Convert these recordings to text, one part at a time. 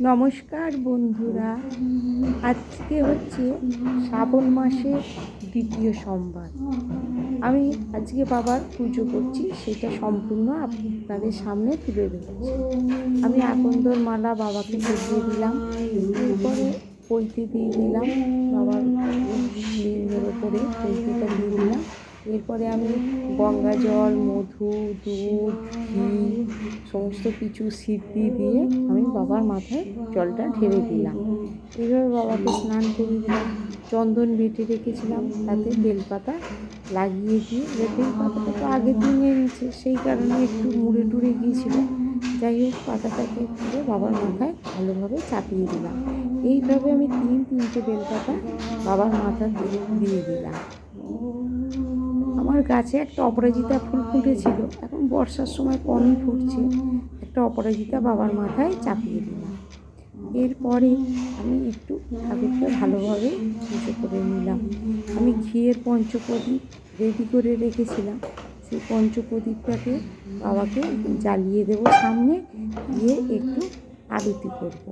নমস্কার বন্ধুরা। আজকে হচ্ছে শ্রাবণ মাসের দ্বিতীয় সোমবার। আমি আজকে বাবার পুজো করছি, সেটা সম্পূর্ণ আপনাদের সামনে তুলে ধরছি। আমি আকন্দর মালা বাবাকে পরিয়ে দিলাম এরপরে পৈতে দিয়ে দিলাম, বাবার ওপরে পৈতেটা দিয়ে দিলাম। এরপরে আমি গঙ্গা জল, মধু, দুধ, ঘি, সমস্ত কিছু সিদ্ধি দিয়ে আমি বাবার মাথায় জলটা ঢেলে দিলাম। এইভাবে বাবাকে স্নান করে দিলাম, চন্দন বেটে রেখেছিলাম, তাতে বেলপাতা লাগিয়ে দিয়ে বেলপাতাটা তো আগের দিন এনেছে সেই কারণে একটু মুড়ে টুড়ে গিয়েছিল। যাই হোক, পাতাটাকে করে বাবার মাথায় ভালোভাবে চাপিয়ে দিলাম। এইভাবে আমি তিন তিনটে বেলপাতা বাবার মাথাতে দিয়ে দিলাম। আমার গাছে একটা অপরাজিতা ফুল ফুটেছিল। এখন বর্ষার সময় কমই ফুটছে। একটা অপরাজিতা বাবার মাথায় চাপিয়ে দিলাম। এরপরে আমি একটু ঠাকুরকে ভালোভাবে পুজো করে নিলাম। আমি ঘিয়ের পঞ্চপ্রদীপ রেডি করে রেখেছিলাম। সেই পঞ্চপ্রদীপটাকে বাবাকে জ্বালিয়ে দেবো। সামনে দিয়ে একটু আরতি করব।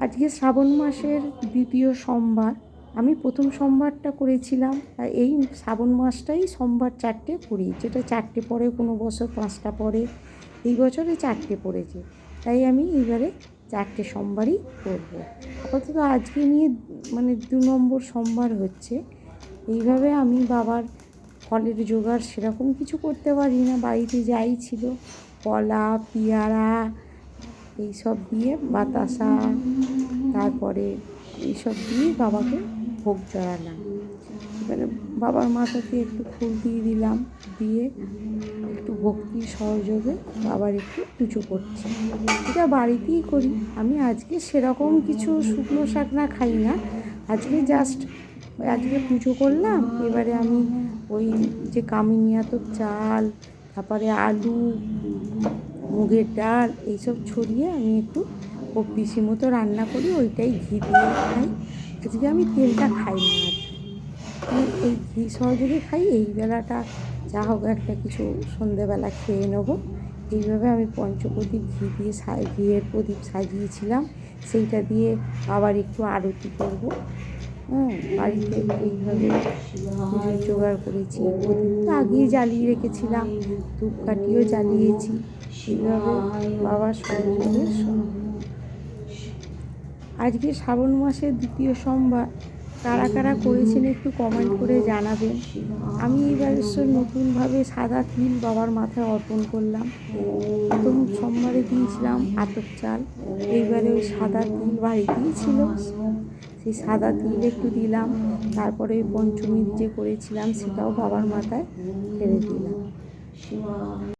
আজকে শ্রাবণ মাসের দ্বিতীয় সোমবার। আমি প্রথম সোমবারটা করেছিলাম এই শ্রাবণ মাসটাই সোমবার চারটে করি, যেটা চারটে পরে, কোনো বছর পাঁচটা পরে, এই বছরে চারটে পড়েছে। তাই আমি এইবারে চারটে সোমবারই করব। আপাতত আজকে নিয়ে মানে দু নম্বর সোমবার হচ্ছে। এইভাবে আমি বাবার ফলের জোগাড় সেরকম কিছু করতে পারি না, বাড়িতে যাই ছিল, কলা, পেয়ারা, এইসব দিয়ে বাতাসা, তারপরে এইসব দিয়ে বাবাকে ভোগ চড়ালাম এবারে বাবার মাথাতে একটু ফুল দিয়ে দিলাম, দিয়ে একটু ভক্তি সহযোগে বাবার একটু পুজো করছি। এটা বাড়িতেই করি, আমি আজকে সেরকম কিছু শুকনো শাক না খাই না। আজকে জাস্ট আজকে পুজো করলাম, এবারে আমি ওই যে কামিনিয়াতো চাল, তারপরে আলু, মুগের ডাল এইসব ছড়িয়ে আমি একটু পিসি মতো রান্না করি, ওইটাই ঘি দিয়ে খাই। আজকে আমি তেলটা খাই না আর। এই ঘি সহযোগে খাই, এই বেলাটা যা হোক একটা কিছু সন্ধেবেলা খেয়ে নেব। এইভাবে আমি পঞ্চপ্রদীপ ঘি দিয়ে ঘিয়ের প্রদীপ সাজিয়েছিলাম। সেইটা দিয়ে আবার একটু আরতি করব। হ্যাঁ বাড়িতে এইভাবে পুজোর জোগাড় করেছি প্রদীপ আগেই জ্বালিয়ে রেখেছিলাম, ধূপকাঠিও জ্বালিয়েছি। এইভাবে বাবার সহযোগে আজকে শ্রাবণ মাসের দ্বিতীয় সোমবার, কারা কারা করেছেন একটু কমেন্ট করে জানাবেন। আমি এইবার নতুনভাবে সাদা তিল বাবার মাথায় অর্পণ করলাম। প্রথম সোমবারে দিয়েছিলাম আতপ চাল, এইবারে ওই সাদা তিল বাড়িতেই ছিল। সেই সাদা তিল একটু দিলাম, তারপরে পঞ্চমীর যে করেছিলাম সেটাও বাবার মাথায় ফেলে দিলাম।